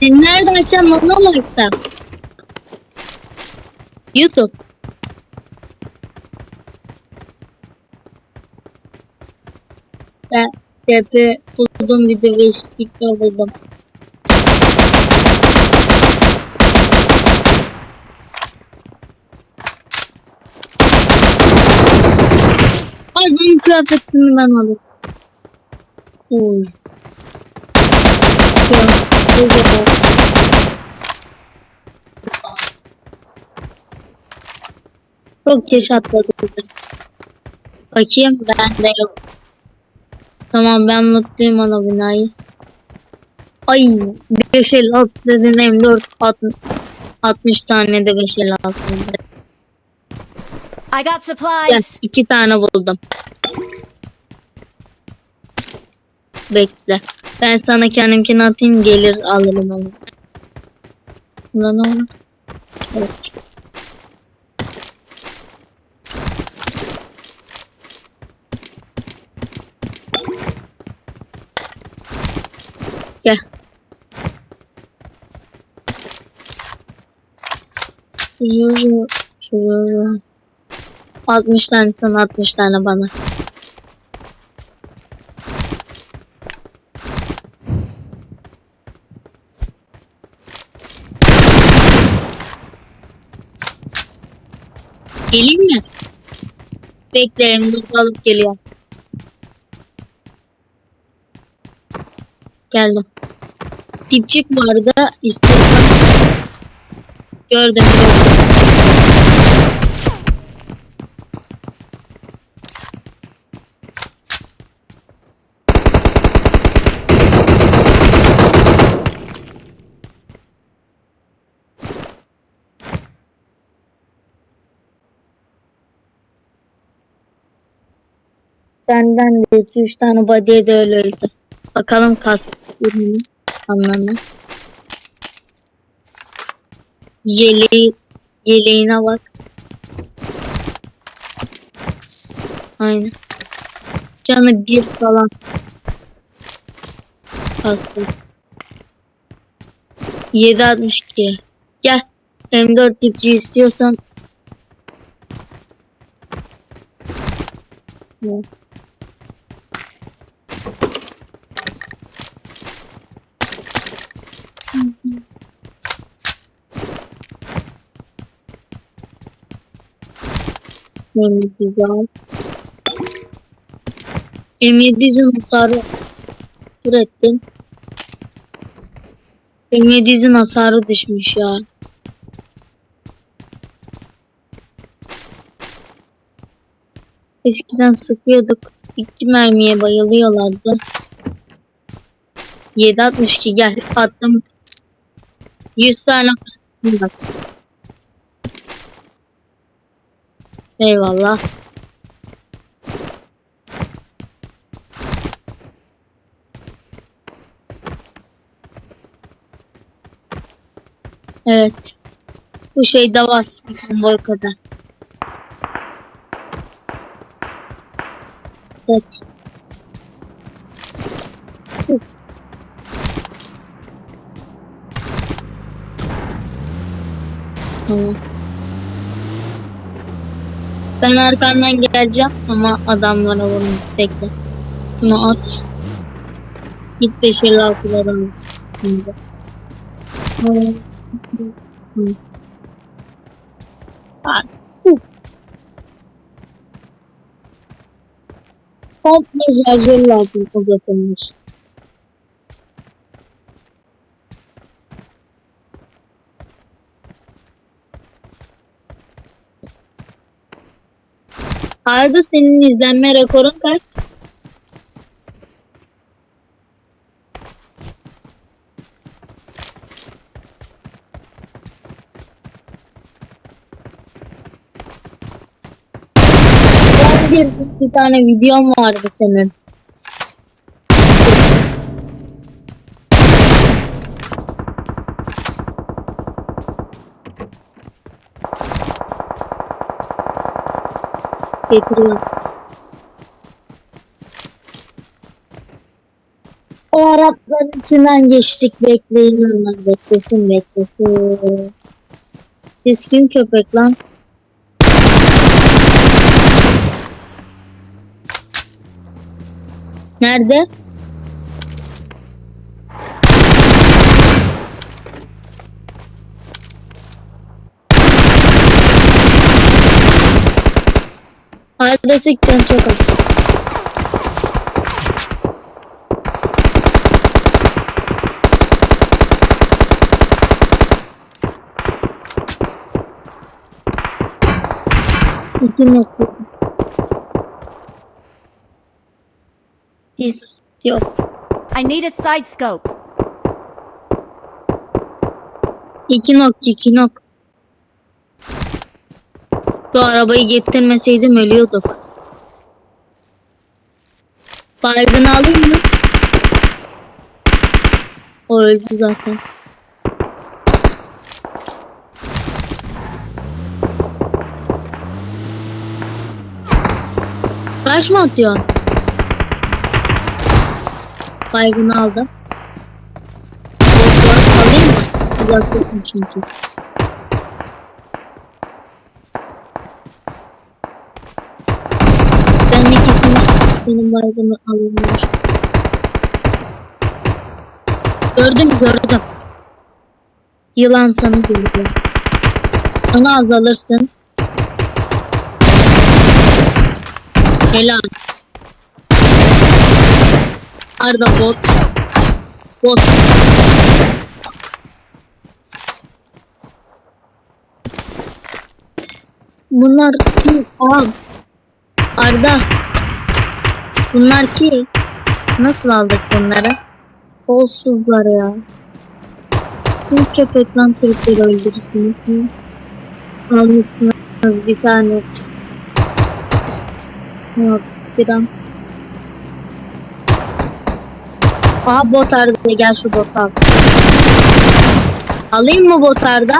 Sen nerede açan monologda? YouTube. Ben tepe buldum bir de beşlikler buldum. Adamın kıyafetini ben alayım. Oy. Ya, güzel. Çok geç atladı. Bakayım bende yok. Tamam ben mutluyum ana binayı. Ay 5 el alt dedin M4 60, 60 tane de 5 el alt dedin. I got Gel supplies. iki tane buldum. Bekle. Ben sana kendimkini atayım gelir alırım onu. Lan oğlum. Evet. Gel. Şuraya, şuraya. 60 tane sana 60 tane bana. Geleyim mi? Bekleyin dur alıp geliyor. Geldim. Dipçik vardı. İstiyorsan. Gördüm. gördüm. Benden de 2-3 tane body'ye de öyle öldü. Bakalım ürünü anlamı. Yeleği, yeleğine bak. Aynen. Canı bir falan. Kaskı. 762. Gel. M4 tipçi istiyorsan. Evet. M700 M700'ün hasarı ürettim. M700'ün hasarı düşmüş ya. Eskiden sıkıyorduk. İki mermiye bayılıyorlardı. 762 gel attım. 100 tane attım bak. Eyvallah. Evet. Bu şeyde var. Borka'da. Evet. Tamam. Ben arkandan geleceğim ama adamlara vurmayayım. Bekle. Bunu at. Git 556'ları al. Şimdi. Komple şarjör lazım uzatılmış. Arada senin izlenme rekorun kaç? Bir tane videom vardı senin. Getiriyorum. O Arapların içinden geçtik bekleyin onlar beklesin beklesin. Siz kim köpek lan? Nerede? Arada sıkcan çok az. İki nokta. His yok. I need a side scope. İki nok, iki nok. Bu arabayı getirmeseydim ölüyorduk. Baygını alayım mı? O öldü zaten. Kaç mı atıyorsun? Baygını aldım. Uzaktasın çünkü. Ben ikisini benim baygını alayım. Gördüm gördüm. Yılan sana geliyor. Sana azalırsın. Helal. Arda bot. Bot. Bunlar kim? Aa, Arda. Bunlar ki nasıl aldık bunları? Kolsuzlar ya. Kim köpek lan Türkleri öldürürsünüz? Almışsınız bir tane. Yok bir an. Aa bot Arda gel şu botu al. Alayım mı bot Arda?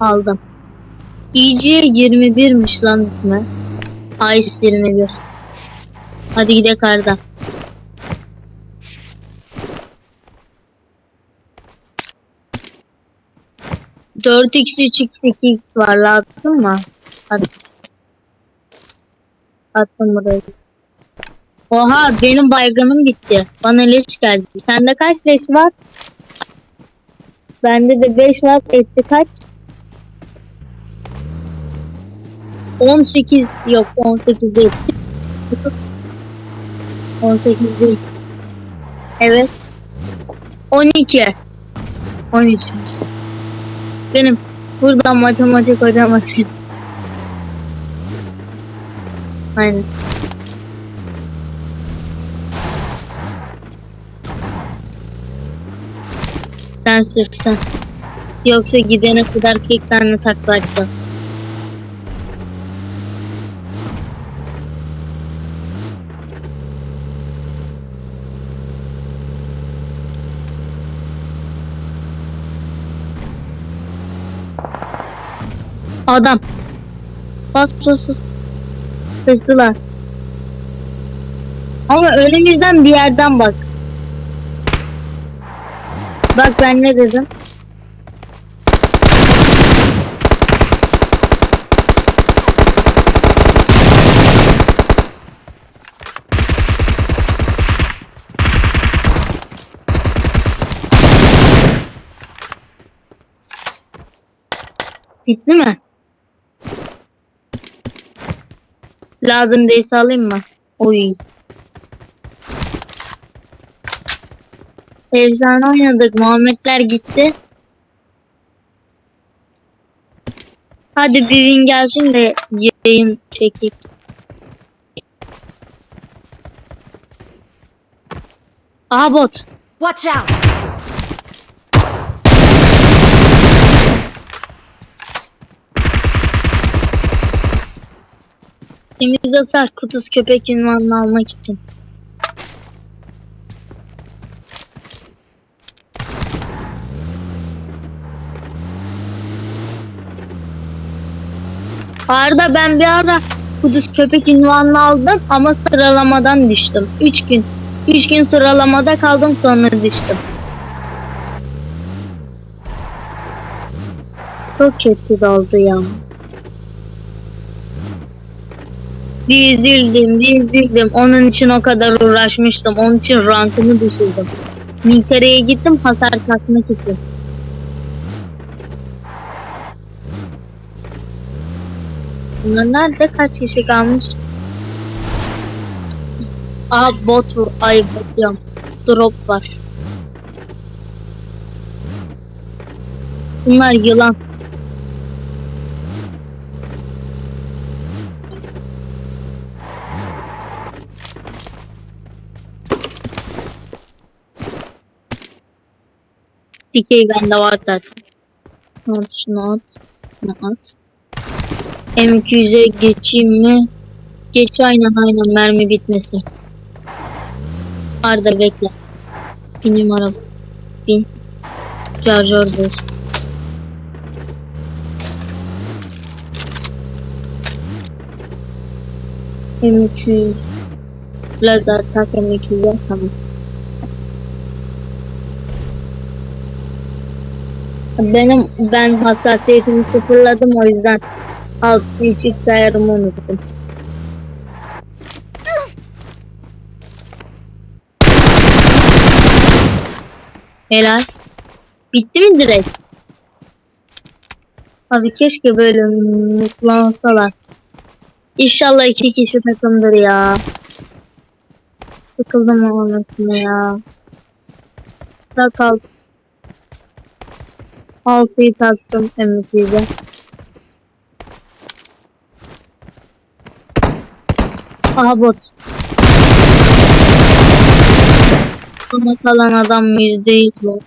Aldım. EG 21'miş lan ismi. Ice 21. Hadi gidelim Arda. Dört x 3 x 2 x var lazım mı? Hadi. Attım buraya. Oha benim baygınım bitti. Bana leş geldi. Sende kaç leş var? Bende de 5 var. Etti kaç? 18 yok 18 değil. 18 değil. Evet. 12. 13. Benim buradan matematik hocam atayım. Aynen. Sen sürsen. Yoksa gidene kadar 40 tane takla atacağım. Adam. Bas bas bas. Hızlılar. Ama önümüzden bir yerden bak. Bak ben ne dedim. Bitti mi? Lazım değilse alayım mı? Oy. Efsane oynadık. Muhammedler gitti. Hadi bir gelsin de yayın çekik. Aha bot. Watch out! Temiz hasar kuduz köpek ünvanını almak için. Arda ben bir ara Kudüs köpek ünvanını aldım ama sıralamadan düştüm. 3 gün. 3 gün sıralamada kaldım sonra düştüm. Çok kötü oldu ya. Bir üzüldüm, bir üzüldüm. Onun için o kadar uğraşmıştım. Onun için rankımı düşürdüm. Militere'ye gittim hasar kasmak için. Bunlar nerede? Kaç kişi kalmış? Aa bot. Ay bot diyorum. Drop var. Bunlar yılan. Dikey bende var zaten. At şunu at. Şunu at. M200'e geçeyim mi? Geç aynen aynen mermi bitmesin. Arda bekle. Binim araba. Bin. Şarjör boş. M200. Lazer tak M200'e tamam. Benim ben hassasiyetimi sıfırladım o yüzden alt üç üç unuttum. Helal. Bitti mi direkt? Abi keşke böyle mutlansalar. İnşallah iki kişi takımdır ya. Sıkıldım anasını ya. Daha kaldı. 6'yı taktım MF'de. Aha bot. Ama kalan adam %100 bot.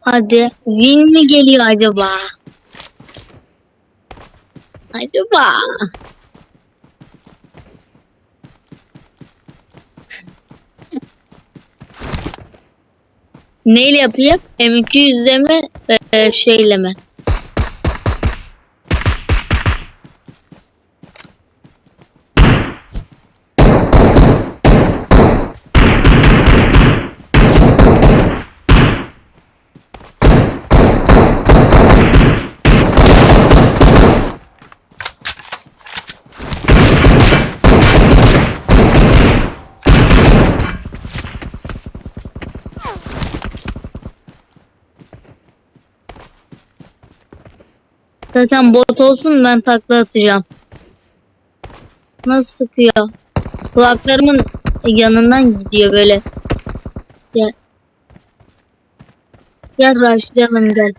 Hadi. Win mi geliyor acaba? Acaba? Neyle yapayım? M200'le mi? Ee, şeyle mi? Zaten bot olsun ben takla atacağım. Nasıl sıkıyor? Kulaklarımın yanından gidiyor böyle. Gel. Gel başlayalım gel.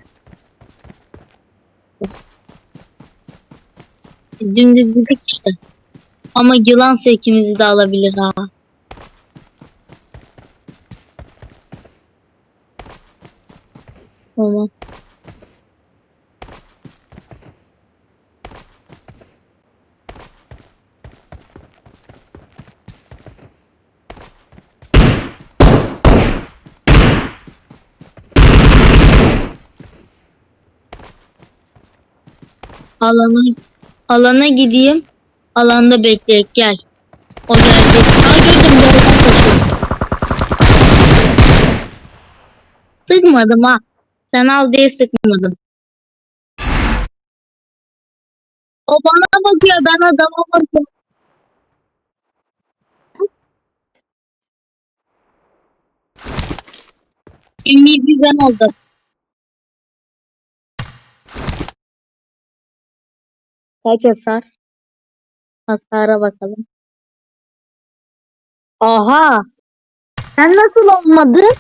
Dümdüz gittik işte. Ama yılansa ikimizi de alabilir ha. Tamam. Alana alana gideyim. Alanda bekleyek gel. O gelecek. Aa gördüm yerden koşuyor. Sıkmadım ha. Sen al diye sıkmadım. O bana bakıyor ben adama bakıyorum. Ümidi ben oldum. Kaç hasar? Hasara bakalım. Aha! Sen nasıl olmadın?